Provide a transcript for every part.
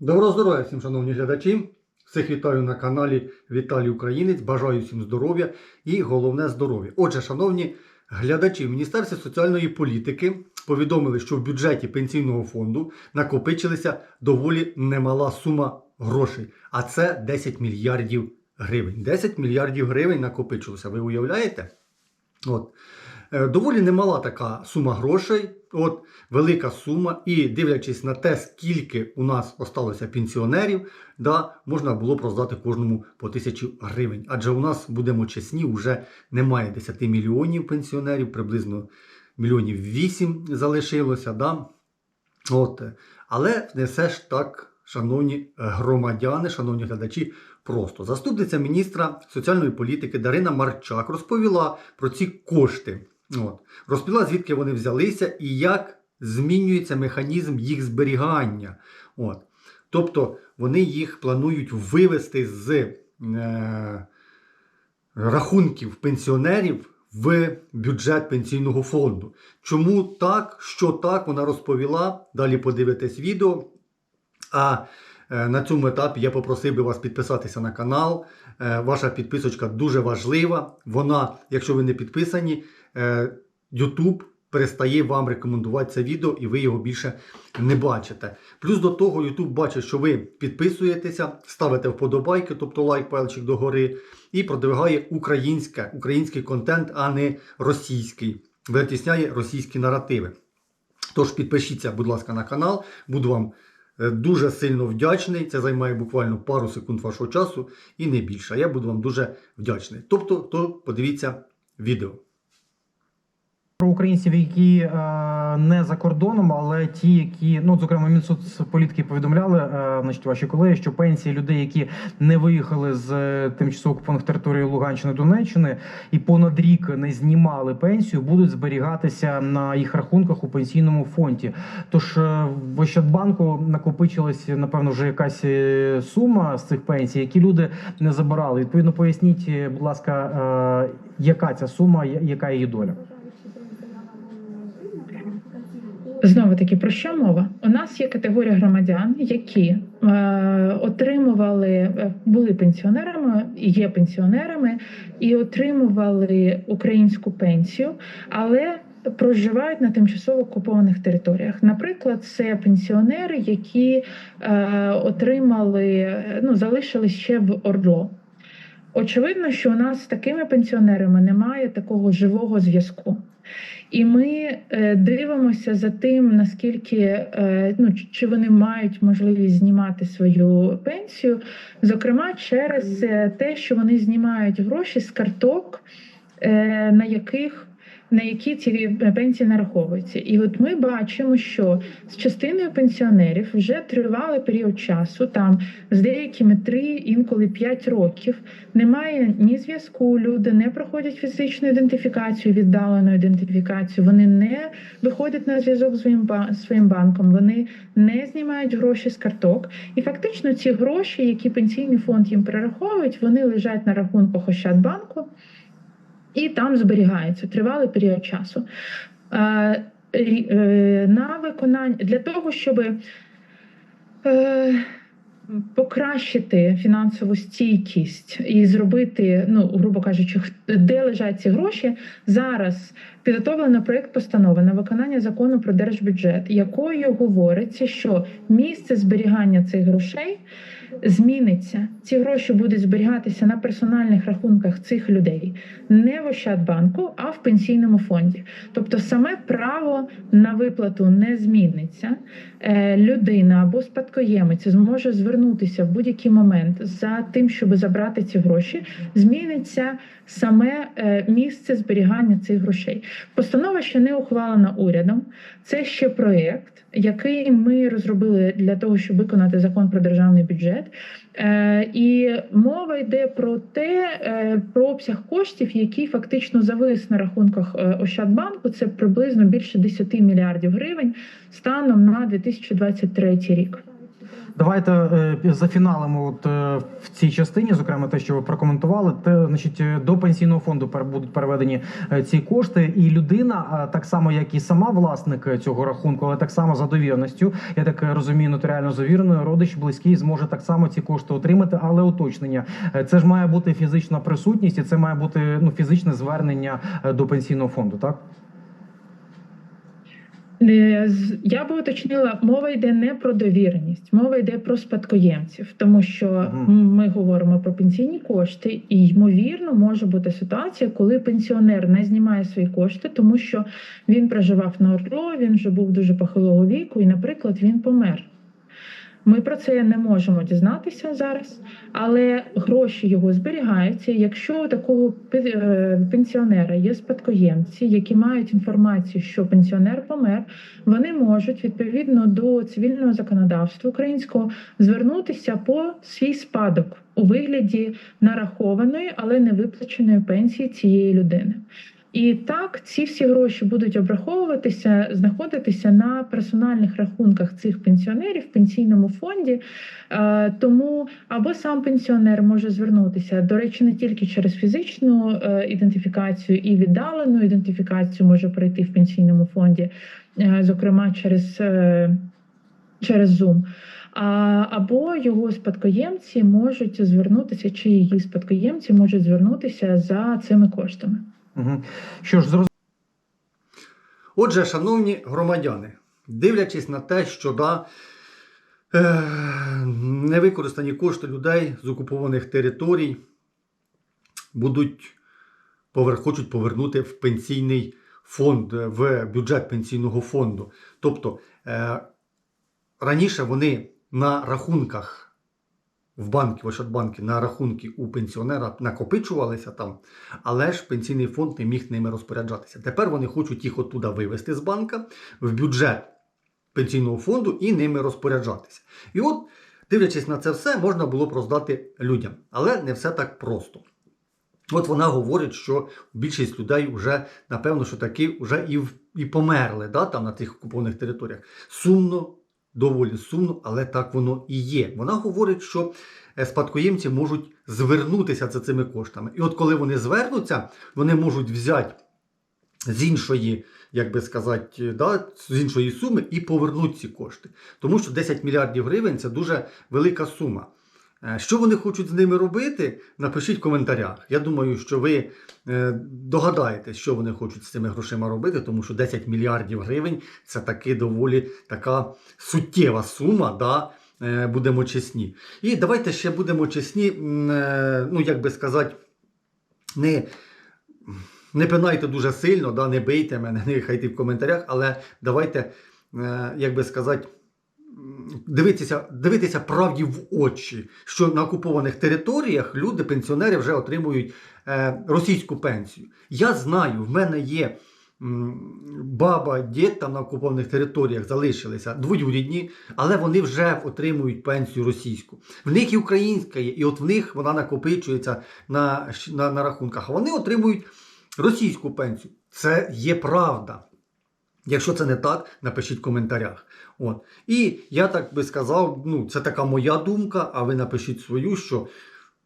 Доброго здоров'я всім, шановні глядачі. Всіх вітаю на каналі Віталій Українець. Бажаю всім здоров'я і головне здоров'я. Отже, шановні глядачі, в Міністерстві соціальної політики повідомили, що в бюджеті пенсійного фонду накопичилася доволі немала сума грошей, а це 10 мільярдів гривень. 10 мільярдів гривень накопичилося. Ви уявляєте? От. Е, Доволі немала така сума грошей, от велика сума, і дивлячись на те, скільки у нас осталося пенсіонерів, да, можна було б роздати кожному по тисячі гривень. Адже у нас, будемо чесні, вже немає 10 мільйонів пенсіонерів, приблизно мільйонів 8 залишилося. Да? От. Але не все ж так, шановні громадяни, шановні глядачі, просто. Заступниця міністра соціальної політики Дарина Марчак розповіла про ці кошти. От. Розповіла, звідки вони взялися і як змінюється механізм їх зберігання. От. Тобто вони їх планують вивести з е, рахунків пенсіонерів в бюджет пенсійного фонду. Чому так, що так, вона розповіла. Далі подивитесь відео. А е, на цьому етапі я попросив би вас підписатися на канал. Е, Ваша підписочка дуже важлива. Вона, якщо ви не підписані, YouTube перестає вам рекомендувати це відео і ви його більше не бачите. Плюс до того, YouTube бачить, що ви підписуєтеся, ставите вподобайки, тобто лайк, пальчик догори, і продвигає українське, український контент, а не російський. Витісняє російські наративи. Тож підпишіться, будь ласка, на канал. Буду вам е, дуже сильно вдячний. Це займає буквально пару секунд вашого часу і не більше. Я буду вам дуже вдячний. Тобто, то подивіться відео. Про українців, які е, не за кордоном, але ті, які ну зокрема Мінсоцполітики повідомляли, е, значить, ваші колеги, що пенсії людей, які не виїхали з е, тимчасово окупованих територій Луганщини Донеччини і понад рік не знімали пенсію, будуть зберігатися на їх рахунках у пенсійному фонді. Тож е, в Ощадбанку накопичилась напевно вже якась е, сума з цих пенсій, які люди не забирали. Відповідно, поясніть, будь ласка, е, яка ця сума, яка її доля. Знову таки про що мова? У нас є категорія громадян, які е, отримували, е, були пенсіонерами, є пенсіонерами і отримували українську пенсію, але проживають на тимчасово окупованих територіях. Наприклад, це пенсіонери, які е, отримали, ну залишились ще в ОРДЛО. Очевидно, що у нас з такими пенсіонерами немає такого живого зв'язку. І ми е, дивимося за тим, наскільки е, ну чи вони мають можливість знімати свою пенсію, зокрема через е, те, що вони знімають гроші з карток, на яких на які ці пенсії нараховуються, і от ми бачимо, що з частиною пенсіонерів вже тривалий період часу, там з деякими 3, інколи 5 років, немає ні зв'язку, люди не проходять фізичну ідентифікацію, віддалену ідентифікацію. Вони не виходять на зв'язок з своїм банком, вони не знімають гроші з карток. І фактично ці гроші, які пенсійний фонд їм перераховують, вони лежать на рахунках Ощадбанку і там зберігаються тривалий період часу. Е, е, На виконання для того, щоб е, покращити фінансову стійкість і зробити, ну грубо кажучи, де лежать ці гроші. Зараз підготовлено проект постанови на виконання закону про держбюджет, якою говориться, що місце зберігання цих грошей зміниться. Ці гроші будуть зберігатися на персональних рахунках цих людей, не в Ощадбанку, а в пенсійному фонді. Тобто, саме право на виплату не зміниться. Е, Людина або спадкоємець зможе звернутися в будь-який момент за тим, щоб забрати ці гроші. Зміниться саме е, місце зберігання цих грошей. Постанова ще не ухвалена урядом. Це ще проєкт, який ми розробили для того, щоб виконати закон про державний бюджет. Е, І мова йде про те, е, про обсяг коштів, який фактично завис на рахунках е, Ощадбанку. Це приблизно більше 10 мільярдів гривень станом на 2023 рік. Давайте е, за фіналами, от е, в цій частині, зокрема те, що ви прокоментували, те, значить, е, до пенсійного фонду будуть переведені е, ці кошти, і людина, е, так само як і сама власник е, цього рахунку, але так само за довірністю, я так е, розумію, нотаріально завіреною, родич близький зможе так само ці кошти отримати, але уточнення е, це ж має бути фізична присутність, і це має бути ну фізичне звернення до пенсійного фонду, так? Е, Я би уточнила, мова йде не про довіреність, мова йде про спадкоємців, тому що ми говоримо про пенсійні кошти, і ймовірно може бути ситуація, коли пенсіонер не знімає свої кошти, тому що він проживав на ОРЛО, він вже був дуже похилого віку, і, наприклад, він помер. Ми про це не можемо дізнатися зараз, але гроші його зберігаються. Якщо такого е, пенсіонера є спадкоємці, які мають інформацію, що пенсіонер помер, вони можуть відповідно до цивільного законодавства українського звернутися по свій спадок у вигляді нарахованої, але не виплаченої пенсії цієї людини. І так ці всі гроші будуть обраховуватися, знаходитися на персональних рахунках цих пенсіонерів в пенсійному фонді. Е, Тому або сам пенсіонер може звернутися, до речі, не тільки через фізичну е, ідентифікацію і віддалену ідентифікацію може пройти в пенсійному фонді, е, зокрема через, через Zoom. Або його спадкоємці можуть звернутися, чи її спадкоємці можуть звернутися за цими коштами. Що ж, зрозуміло. Отже, шановні громадяни, дивлячись на те, що да, е, невикористані кошти людей з окупованих територій будуть повер, хочуть повернути в пенсійний фонд, е, в бюджет пенсійного фонду. Тобто е, раніше вони на рахунках в банки, в Ощадбанки, на рахунки у пенсіонера накопичувалися там, але ж пенсійний фонд не міг ними розпоряджатися. Тепер вони хочуть їх оттуда вивести з банка в бюджет пенсійного фонду і ними розпоряджатися. І от, дивлячись на це все, можна було б роздати людям. Але не все так просто. От вона говорить, що більшість людей вже, напевно, що таки вже і, і померли да, там на тих окупованих територіях. Сумно, доволі сумно, але так воно і є. Вона говорить, що е, спадкоємці можуть звернутися за цими коштами. І от коли вони звернуться, вони можуть взяти з іншої, як би сказати, да, з іншої суми і повернути ці кошти. Тому що 10 мільярдів гривень це дуже велика сума. Е, Що вони хочуть з ними робити, напишіть в коментарях. Я думаю, що ви е, догадаєтесь, що вони хочуть з цими грошима робити, тому що 10 мільярдів гривень це таки доволі така суттєва сума. Да? е, Будемо чесні. І давайте ще будемо чесні, ну як би сказати, не, не пинайте дуже сильно, да, не бийте мене, не хайте в коментарях, але давайте, як би сказати, дивитися, дивитися правді в очі, що на окупованих територіях люди, пенсіонери, вже отримують е, російську пенсію. Я знаю, в мене є м, баба, дід там на окупованих територіях залишилися двоюрідні, але вони вже отримують пенсію російську. В них і українська є, і от в них вона накопичується на, на, на рахунках. Вони отримують російську пенсію. Це є правда. Якщо це не так, напишіть в коментарях. От. І я так би сказав, ну, це така моя думка, а ви напишіть свою, що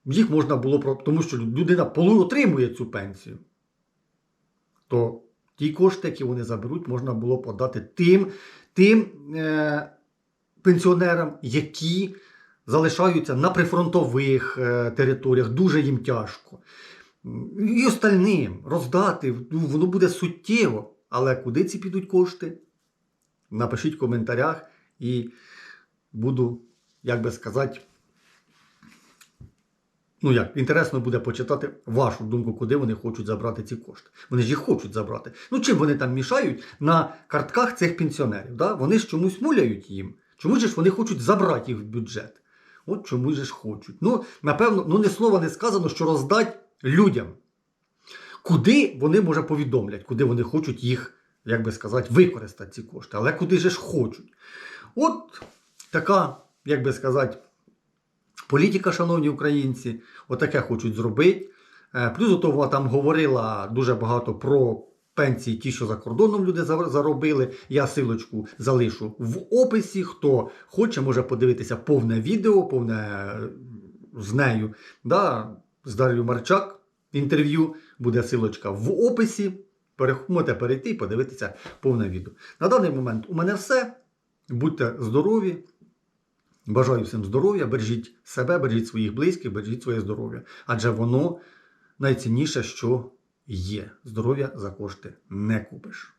їх можна було тому що людина полу отримує цю пенсію. То ті кошти, які вони заберуть, можна було подати тим, тим е, пенсіонерам, які залишаються на прифронтових е, територіях, дуже їм тяжко. І остальним роздати, ну, воно буде суттєво. Але куди ці підуть кошти? Напишіть в коментарях і буду, як би сказати, ну як, інтересно буде почитати вашу думку, куди вони хочуть забрати ці кошти. Вони ж їх хочуть забрати. Ну чим вони там мішають на картках цих пенсіонерів? Да? Вони ж чомусь муляють їм. Чому ж вони хочуть забрати їх в бюджет? От чому ж хочуть. Ну, напевно, ну не слова не сказано, що роздать людям. Куди вони може повідомлять, куди вони хочуть їх, як би сказати, використати ці кошти. Але куди же ж хочуть? От така, як би сказати, політика, шановні українці, отаке хочуть зробити. Е, Плюс до того, там говорила дуже багато про пенсії, ті, що за кордоном люди заробили. Я силочку залишу в описі. Хто хоче, може подивитися повне відео, повне е, з нею. Да, з Дар'ю Марчак інтерв'ю. Буде силочка в описі. Можете перейти і подивитися повне відео. На даний момент у мене все. Будьте здорові. Бажаю всім здоров'я, бережіть себе, бережіть своїх близьких, бережіть своє здоров'я. Адже воно найцінніше, що є. Здоров'я за кошти не купиш.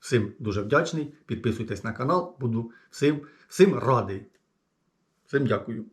Всім дуже вдячний. Підписуйтесь на канал, буду всім, всім радий. Всім дякую.